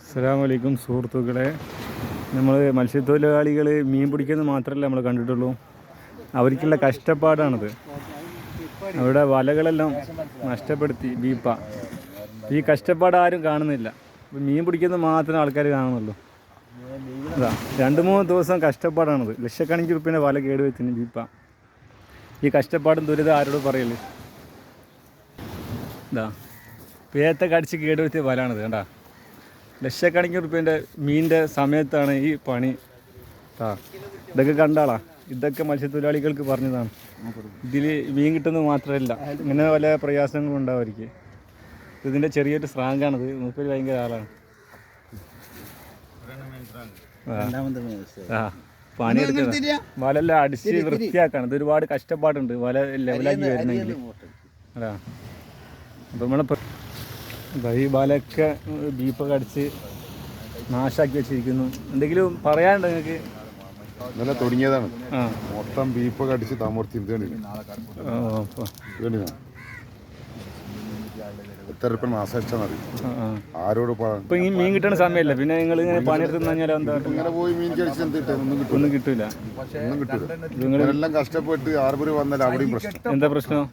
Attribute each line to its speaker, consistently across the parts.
Speaker 1: അസ്സാം വലൈക്കും സുഹൃത്തുക്കളെ. നമ്മൾ മത്സ്യത്തൊഴിലാളികൾ മീൻ പിടിക്കുന്നത് മാത്രമല്ല നമ്മൾ കണ്ടിട്ടുള്ളൂ. അവർക്കുള്ള കഷ്ടപ്പാടാണത്. അവിടെ വലകളെല്ലാം നഷ്ടപ്പെടുത്തി ബീപ്പ. ഈ കഷ്ടപ്പാട് ആരും കാണുന്നില്ല. മീൻ പിടിക്കുന്നത് മാത്രമേ ആൾക്കാർ കാണുന്നുള്ളൂ. അതാ രണ്ട് മൂന്ന് ദിവസം കഷ്ടപ്പാടാണത്. ലക്ഷക്കണക്കിന് റുപ്പിന്റെ വല കേടുവെത്തിന് ബീപ്പ. ഈ കഷ്ടപ്പാടും ദുരിതം ആരോട് പറയല്ലേ? ഇതാ പേത്തൊക്കെ കടിച്ച് കേടുവെത്തിയ വലാണിത് കണ്ടാ? ലക്ഷക്കണക്കിന് റുപ്യന്റെ മീനിന്റെ സമയത്താണ് ഈ പണി. ആ ഇതൊക്കെ കണ്ടാളാ ഇതൊക്കെ മത്സ്യത്തൊഴിലാളികൾക്ക് പറഞ്ഞതാണ്. ഇതിൽ മീൻ കിട്ടുന്നത് മാത്രമല്ല ഇങ്ങനെ പല പ്രയാസങ്ങളും ഉണ്ടാവും അവർക്ക് ഇതിന്റെ ചെറിയൊരു സ്രാങ്കാണിത്. മൂപ്പര് ഭയങ്കര ആളാണ്. ആ. പണിയെടുക്കുന്ന വലെല്ലാം അടിച്ച് വൃത്തിയാക്കാണ്. ഇത് ഒരുപാട് കഷ്ടപ്പാടുണ്ട്. വല ലെവലാക്കി വരുന്നെങ്കിൽ. അതാ. അപ്പം നമ്മളിപ്പോൾ ഈ ബീപ്പൊക്കെ അടിച്ച് നാശാക്കി വെച്ചിരിക്കുന്നു. എന്തെങ്കിലും പറയാനുണ്ടോ നിങ്ങൾക്ക്?
Speaker 2: ഇന്നലെ തുടങ്ങിയതാണ്. മൊത്തം ബീപ്പൊക്കെ അടിച്ച് തമർത്തി എത്ര. ആരോട്
Speaker 1: ഇപ്പൊ ഈ മീൻ കിട്ടണ സമയമല്ല? പിന്നെ നിങ്ങൾ ഇങ്ങനെ പണിയെടുത്ത് കഴിഞ്ഞാൽ എന്താ?
Speaker 2: ഇങ്ങനെ പോയി മീൻ കടിച്ച് എന്ത് കിട്ടും? ഒന്നും കിട്ടും
Speaker 1: ഒന്നും കിട്ടൂല.
Speaker 2: ഒന്നും കിട്ടില്ല കഷ്ടപ്പെട്ട് ആർബറി വന്നാൽ അവിടെയും പ്രശ്നം.
Speaker 1: എന്താ പ്രശ്നം?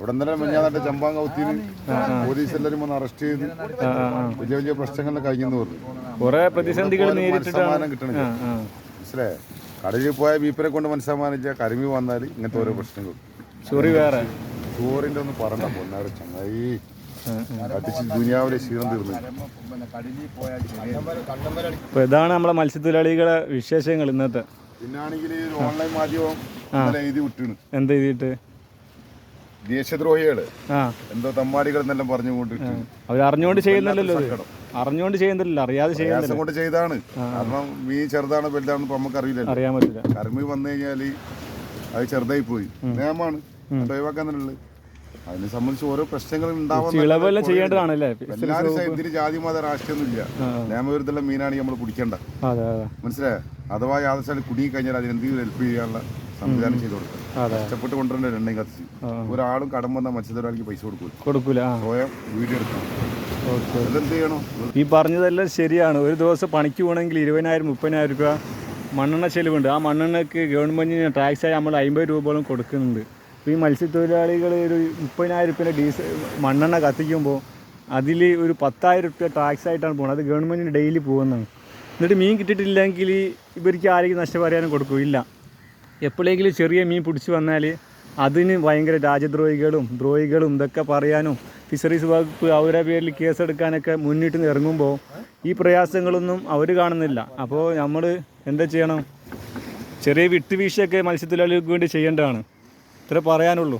Speaker 2: അവിടെ ഇന്നലെ ചമ്പാങ്ക ചമ്പാങ്കൗത്തിന് പോലീസ് എല്ലാവരും വന്ന് അറസ്റ്റ് ചെയ്ത് വലിയ വലിയ പ്രശ്നങ്ങളിൽ കഴിഞ്ഞെന്ന് പറഞ്ഞു.
Speaker 1: കുറെ പ്രതിസന്ധികൾ നേരിട്ടിട്ടാണ്.
Speaker 2: മനസ്സമാനം കിട്ടണില്ല. മനസ്സിലായേ? കടലിൽ പോയ ബീപ്പിനെ കൊണ്ട് മനസ്സമ്മാനിച്ച കരിമി വന്നാൽ ഇങ്ങനത്തെ ഓരോ പ്രശ്നങ്ങൾ.
Speaker 1: ചൊറി വേറെ.
Speaker 2: ചോറിന്റെ ഒന്നും പറഞ്ഞ പൊന്നാറ് ചങ്ങായി. ദുനിയാവിലെ ക്ഷീണം തീർന്നു.
Speaker 1: അപ്പൊ ഇതാണ് നമ്മളെ മത്സ്യത്തൊഴിലാളികളെ വിശേഷങ്ങൾ ഇന്നത്തെ.
Speaker 2: പിന്നാണെങ്കിൽ ഓൺലൈൻ മാധ്യമം
Speaker 1: എന്താ ചെയ്തിട്ട് ദേശദ്രോഹികൾ.
Speaker 2: എന്തോ തമ്മാടികൾ എന്നെല്ലാം പറഞ്ഞുകൊണ്ട്
Speaker 1: അവർ അറിഞ്ഞുകൊണ്ട് ചെയ്യുന്നില്ലല്ലോ അറിഞ്ഞുകൊണ്ട് ചെയ്യുന്നില്ലല്ലോ അറിയാതെ ചെയ്യുന്നില്ല
Speaker 2: കൊണ്ട് ചെയ്താണ്. കാരണം മീൻ ചെറുതാണ് വലുതാണ് ഇപ്പൊ നമുക്ക് അറിയില്ല
Speaker 1: അറിയാൻ പറ്റില്ല.
Speaker 2: കർമ്മി വന്നു കഴിഞ്ഞാൽ അത് ചെറുതായി പോയി. നിയമമാണ്. ഒഴിവാക്കാന്നുള്ളത് അതിനെ സംബന്ധിച്ച് ഓരോ പ്രശ്നങ്ങളും
Speaker 1: ഉണ്ടാവുന്ന ചെയ്യേണ്ടതാണല്ലേ?
Speaker 2: എല്ലാവരും സ- ഇതിന് ജാതി മത രാഷ്ട്രീയമൊന്നുമില്ല നിയമവിരുദ്ധമുള്ള മീനാണ് നമ്മൾ പിടിക്കേണ്ട മനസ്സിലായോ? അഥവാ യാതൊരു കുടുങ്ങി കഴിഞ്ഞാൽ അതിനെന്തെങ്കിലും ഹെൽപ്പ് ചെയ്യാനുള്ള സംവിധാനം ചെയ്ത് കൊടുക്കുക കഷ്ടപ്പെട്ട് കൊണ്ടുവരേണ്ട രണ്ടേ കത്തിച്ച്. ഒരാളും കടം വന്ന മത്സ്യത്തൊഴിലാളിക്ക് പൈസ കൊടുക്കൂല.
Speaker 1: കൊടുക്കൂല
Speaker 2: സ്വയം വീഡിയോ എടുക്കണം.
Speaker 1: ഓക്കെ.
Speaker 2: അതെന്ത് ചെയ്യണം?
Speaker 1: ഈ പറഞ്ഞതെല്ലാം ശരിയാണ്. ഒരു ദിവസം പണിക്ക് പോകണമെങ്കിൽ ഇരുപതിനായിരം മുപ്പതിനായിരം രൂപ മണ്ണെണ്ണ ചെലവുണ്ട്. ആ മണ്ണെണ്ണക്ക് ടാക്സ് ആയി നമ്മൾ അമ്പത് രൂപയോളം കൊടുക്കുന്നുണ്ട്. ഈ മത്സ്യത്തൊഴിലാളികൾ ഒരു മുപ്പതിനായിരം രൂപയുടെ ഡീസൽ മണ്ണെണ്ണ കത്തിക്കുമ്പോൾ അതിൽ ഒരു പത്തായിരം രൂപ ടാക്സ് ആയിട്ടാണ് പോകുന്നത്. അത് ഗവൺമെന്റിന് ഡെയിലി പോകുന്നതാണ്. എന്നിട്ട് മീൻ കിട്ടിയിട്ടില്ലെങ്കിൽ ഇവർക്ക് ആരെങ്കിലും നഷ്ടപരിഹാരം കൊടുക്കും ഇല്ല എപ്പോഴെങ്കിലും ചെറിയ മീൻ പിടിച്ച് വന്നാൽ അതിന് ഭയങ്കര രാജ്യദ്രോഹികളും ദ്രോഹികളും ഇതൊക്കെ പറയാനും ഫിഷറീസ് വകുപ്പ് അവരുടെ പേരിൽ കേസെടുക്കാനൊക്കെ മുന്നിട്ട് ഇറങ്ങുമ്പോൾ ഈ പ്രയാസങ്ങളൊന്നും അവർ കാണുന്നില്ല. അപ്പോൾ നമ്മൾ എന്താ ചെയ്യണം? ചെറിയ വിട്ടുവീഴ്ചയൊക്കെ മത്സ്യത്തൊഴിലാളികൾക്ക് വേണ്ടി ചെയ്യേണ്ടതാണ്. ഇത്ര പറയാനുള്ളൂ.